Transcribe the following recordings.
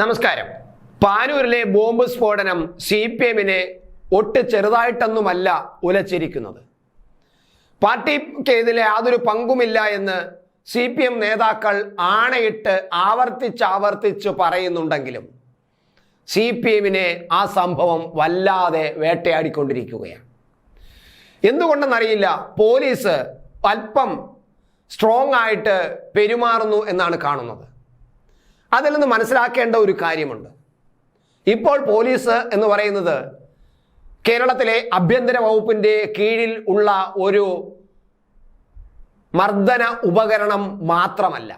നമസ്കാരം. പാനൂരിലെ ബോംബ് സ്ഫോടനം സി പി എമ്മിനെ ഒട്ട് ചെറുതായിട്ടൊന്നുമല്ല ഉലച്ചിരിക്കുന്നത്. പാർട്ടിക്ക് യാതൊരു പങ്കുമില്ല എന്ന് സി പി എം നേതാക്കൾ ആണയിട്ട് ആവർത്തിച്ച് ആവർത്തിച്ച് പറയുന്നുണ്ടെങ്കിലും സി പി എമ്മിനെ ആ സംഭവം വല്ലാതെ വേട്ടയാടിക്കൊണ്ടിരിക്കുകയാണ്. എന്തുകൊണ്ടെന്നറിയില്ല പോലീസ് അല്പം സ്ട്രോങ് ആയിട്ട് പെരുമാറുന്നു എന്നാണ് കാണുന്നത്. അതിൽ നിന്ന് മനസ്സിലാക്കേണ്ട ഒരു കാര്യമുണ്ട്. ഇപ്പോൾ പോലീസ് എന്ന് പറയുന്നത് കേരളത്തിലെ ആഭ്യന്തര വകുപ്പിന്റെ കീഴിൽ ഉള്ള ഒരു മർദ്ദന ഉപകരണം മാത്രമല്ല.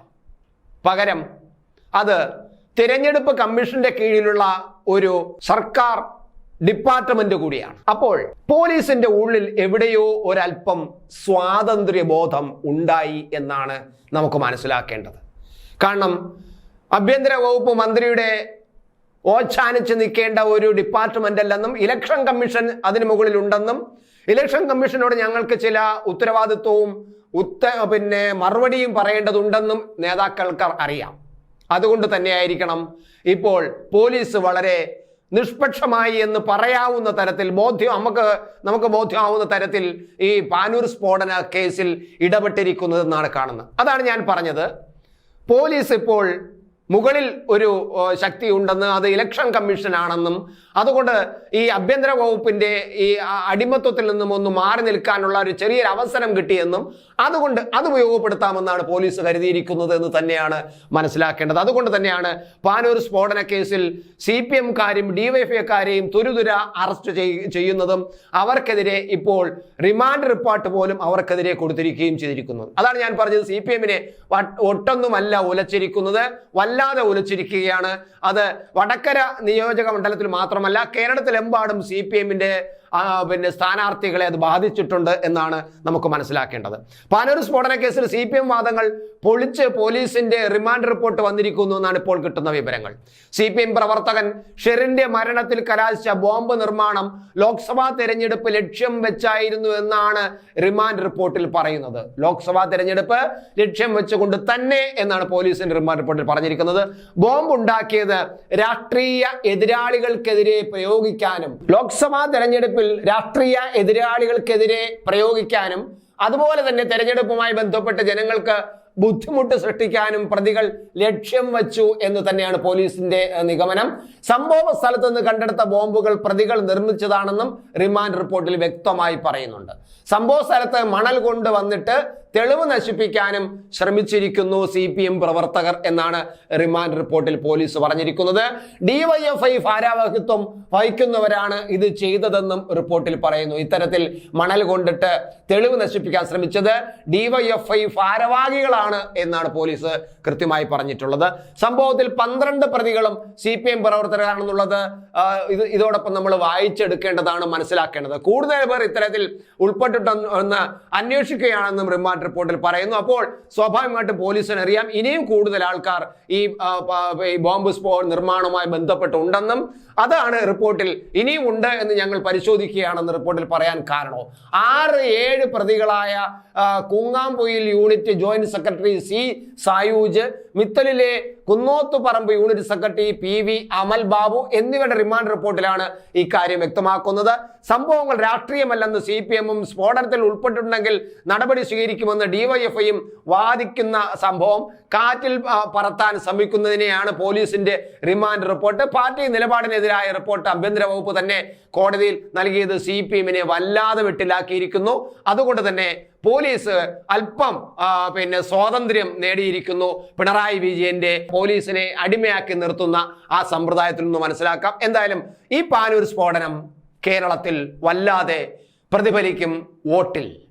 പകരം അത് തിരഞ്ഞെടുപ്പ് കമ്മീഷന്റെ കീഴിലുള്ള ഒരു സർക്കാർ ഡിപ്പാർട്ട്മെന്റ് കൂടിയാണ്. അപ്പോൾ പോലീസിന്റെ ഉള്ളിൽ എവിടെയോ ഒരല്പം സ്വാതന്ത്ര്യബോധം ഉണ്ടായി എന്നാണ് നമുക്ക് മനസ്സിലാക്കേണ്ടത്. കാരണം ആഭ്യന്തര വകുപ്പ് മന്ത്രിയുടെ ഓച്ഛാനിച്ച് നിൽക്കേണ്ട ഒരു ഡിപ്പാർട്ട്മെന്റ് അല്ലെന്നും ഇലക്ഷൻ കമ്മീഷൻ അതിന് മുകളിൽ ഉണ്ടെന്നും ഇലക്ഷൻ കമ്മീഷനോട് ഞങ്ങൾക്ക് ചില ഉത്തരവാദിത്വവും ഉത്ത പിന്നെ മറുപടിയും പറയേണ്ടതുണ്ടെന്നും നേതാക്കൾക്ക് അറിയാം. അതുകൊണ്ട് തന്നെയായിരിക്കണം ഇപ്പോൾ പോലീസ് വളരെ നിഷ്പക്ഷമായി എന്ന് പറയാവുന്ന തരത്തിൽ ബോധ്യം നമുക്ക് നമുക്ക് ബോധ്യമാവുന്ന തരത്തിൽ ഈ പാനൂർ സ്ഫോടന കേസിൽ ഇടപെട്ടിരിക്കുന്നതെന്നാണ് കാണുന്നത്. അതാണ് ഞാൻ പറഞ്ഞത്. പോലീസ് ഇപ്പോൾ മുകളിൽ ഒരു ശക്തി ഉണ്ടെന്ന് അത് ഇലക്ഷൻ കമ്മീഷൻ ആണെന്നും അതുകൊണ്ട് ഈ ആഭ്യന്തര വകുപ്പിന്റെ ഈ അടിമത്വത്തിൽ നിന്നും ഒന്ന് മാറി നിൽക്കാനുള്ള ഒരു ചെറിയൊരു അവസരം കിട്ടിയെന്നും അതുകൊണ്ട് അത് ഉപയോഗപ്പെടുത്താമെന്നാണ് പോലീസ് കരുതിയിരിക്കുന്നത് എന്ന് തന്നെയാണ് മനസ്സിലാക്കേണ്ടത്. അതുകൊണ്ട് തന്നെയാണ് പാനൂർ സ്ഫോടന കേസിൽ സി പി എംകാരും ഡിവൈഎഫ്ഐക്കാരെയും തുരുതുര അറസ്റ്റ് ചെയ്യുന്നതും അവർക്കെതിരെ ഇപ്പോൾ റിമാൻഡ് റിപ്പോർട്ട് പോലും അവർക്കെതിരെ കൊടുത്തിരിക്കുകയും ചെയ്തിരിക്കുന്നു. അതാണ് ഞാൻ പറഞ്ഞത്. സി പി എമ്മിനെ ഒട്ടൊന്നുമല്ല ഉലച്ചിരിക്കുന്നത് വല്ലാതെ ഒലിച്ചിരിക്കുകയാണ്. അത് വടക്കര നിയോജക മണ്ഡലത്തിൽ മാത്രമല്ല കേരളത്തിലെമ്പാടും സി പി എമ്മിന്റെ പിന്നെ സ്ഥാനാർത്ഥികളെ അത് ബാധിച്ചിട്ടുണ്ട് എന്നാണ് നമുക്ക് മനസ്സിലാക്കേണ്ടത്. പാനൂർ സ്ഫോടന കേസിൽ സി പി എം വാദങ്ങൾ പൊളിച്ച് പോലീസിന്റെ റിമാൻഡ് റിപ്പോർട്ട് വന്നിരിക്കുന്നു എന്നാണ് ഇപ്പോൾ കിട്ടുന്ന വിവരങ്ങൾ. സി പി എം പ്രവർത്തകൻ ഷെറിന്റെ മരണത്തിൽ കലാശിച്ച ബോംബ് നിർമ്മാണം ലോക്സഭാ തെരഞ്ഞെടുപ്പ് ലക്ഷ്യം വെച്ചായിരുന്നു എന്നാണ് റിമാൻഡ് റിപ്പോർട്ടിൽ പറയുന്നത്. ലോക്സഭാ തെരഞ്ഞെടുപ്പ് ലക്ഷ്യം വെച്ചുകൊണ്ട് തന്നെ എന്നാണ് പോലീസിന്റെ റിമാൻഡ് റിപ്പോർട്ടിൽ പറഞ്ഞിരിക്കുന്നത്. ബോംബ് ഉണ്ടാക്കിയത് രാഷ്ട്രീയ എതിരാളികൾക്കെതിരെ പ്രയോഗിക്കാനും ലോക്സഭാ തെരഞ്ഞെടുപ്പിൽ രാഷ്ട്രീയ എതിരാളികൾക്കെതിരെ പ്രയോഗിക്കാനും അതുപോലെ തന്നെ തെരഞ്ഞെടുപ്പുമായി ബന്ധപ്പെട്ട് ജനങ്ങൾക്ക് ബുദ്ധിമുട്ട് സൃഷ്ടിക്കാനും പ്രതികൾ ലക്ഷ്യം വച്ചു എന്ന് തന്നെയാണ് പോലീസിന്റെ നിഗമനം. സംഭവ സ്ഥലത്ത് നിന്ന് കണ്ടെടുത്ത ബോംബുകൾ പ്രതികൾ നിർമ്മിച്ചതാണെന്നും റിമാൻഡ് റിപ്പോർട്ടിൽ വ്യക്തമായി പറയുന്നുണ്ട്. സംഭവ സ്ഥലത്ത് മണൽ കൊണ്ട് വന്നിട്ട് തെളിവ് നശിപ്പിക്കാനും ശ്രമിച്ചിരിക്കുന്നു സി പി എം പ്രവർത്തകർ എന്നാണ് റിമാൻഡ് റിപ്പോർട്ടിൽ പോലീസ് പറഞ്ഞിരിക്കുന്നത്. ഡിവൈഎഫ്ഐ ഭാരാവാഹിത്വം വഹിക്കുന്നവരാണ് ഇത് ചെയ്തതെന്നും റിപ്പോർട്ടിൽ പറയുന്നു. ഇത്തരത്തിൽ മണൽ കൊണ്ടിട്ട് തെളിവ് നശിപ്പിക്കാൻ ശ്രമിച്ചത് ഡിവൈഎഫ്ഐ ഭാരവാഹികളാണ് എന്നാണ് പോലീസ് കൃത്യമായി പറഞ്ഞിട്ടുള്ളത്. സംഭവത്തിൽ പന്ത്രണ്ട് പ്രതികളും സി പി എം പ്രവർത്തകരാണെന്നുള്ളത് ഇത് ഇതോടൊപ്പം നമ്മൾ വായിച്ചെടുക്കേണ്ടതാണ് മനസ്സിലാക്കേണ്ടത്. കൂടുതൽ പേർ ഇത്തരത്തിൽ ഉൾപ്പെട്ടിട്ടെന്ന് അന്വേഷിക്കുകയാണെന്നും റിമാൻഡ് റിപ്പോർട്ടിൽ പറയുന്നു. അപ്പോൾ സ്വാഭാവികമായിട്ടും പോലീസിന് അറിയാം ഇനിയും കൂടുതൽ ആൾക്കാർ ഈ ബോംബ് സ്ഫോ നിർമ്മാണവുമായി ബന്ധപ്പെട്ടുണ്ടെന്നും അതാണ് റിപ്പോർട്ടിൽ ഇനിയും ഉണ്ട് എന്ന് ഞങ്ങൾ പരിശോധിക്കുകയാണെന്ന് റിപ്പോർട്ടിൽ പറയാൻ കാരണം ആറ് ഏഴ് പ്രതികളായ Kungampoyil unit joint secretary C Sayooj മിത്തലിലെ Kunnothuparamba unit secretary P V Amal Babu എന്നിവരുടെ റിമാൻഡ് റിപ്പോർട്ടിലാണ് ഇക്കാര്യം കാര്യം വ്യക്തമാക്കുന്നത്. സംഭവങ്ങൾ രാഷ്ട്രീയമല്ലെന്ന് സി പി എമ്മും സ്ഫോടനത്തിൽ ഉൾപ്പെട്ടിട്ടുണ്ടെങ്കിൽ നടപടി സ്വീകരിക്കുമെന്ന് ഡിവൈഎഫ്ഐയും വാദിക്കുന്ന സംഭവം കാറ്റിൽ പറത്താൻ ശ്രമിക്കുന്നതിനെയാണ് പോലീസിന്റെ റിമാൻഡ് റിപ്പോർട്ട്. പാർട്ടി നിലപാടിനെതിരായ റിപ്പോർട്ട് ആഭ്യന്തര വകുപ്പ് തന്നെ കോടതിയിൽ നൽകിയത് സി പി എമ്മിനെ വല്ലാതെ വെട്ടിലാക്കിയിരിക്കുന്നു. അതുകൊണ്ട് തന്നെ പോലീസ് അല്പം പിന്നെ സ്വാതന്ത്ര്യം നേടിയിരിക്കുന്നു. പിണറായി വിജയന്റെ പോലീസിനെ അടിമയാക്കി നിർത്തുന്ന ആ സമ്പ്രദായത്തിൽ നിന്ന് മനസ്സിലാക്കാം. എന്തായാലും ഈ പാനൂർ സ്ഫോടനം കേരളത്തിൽ വല്ലാതെ പ്രതിഫലിക്കും വോട്ടിൽ.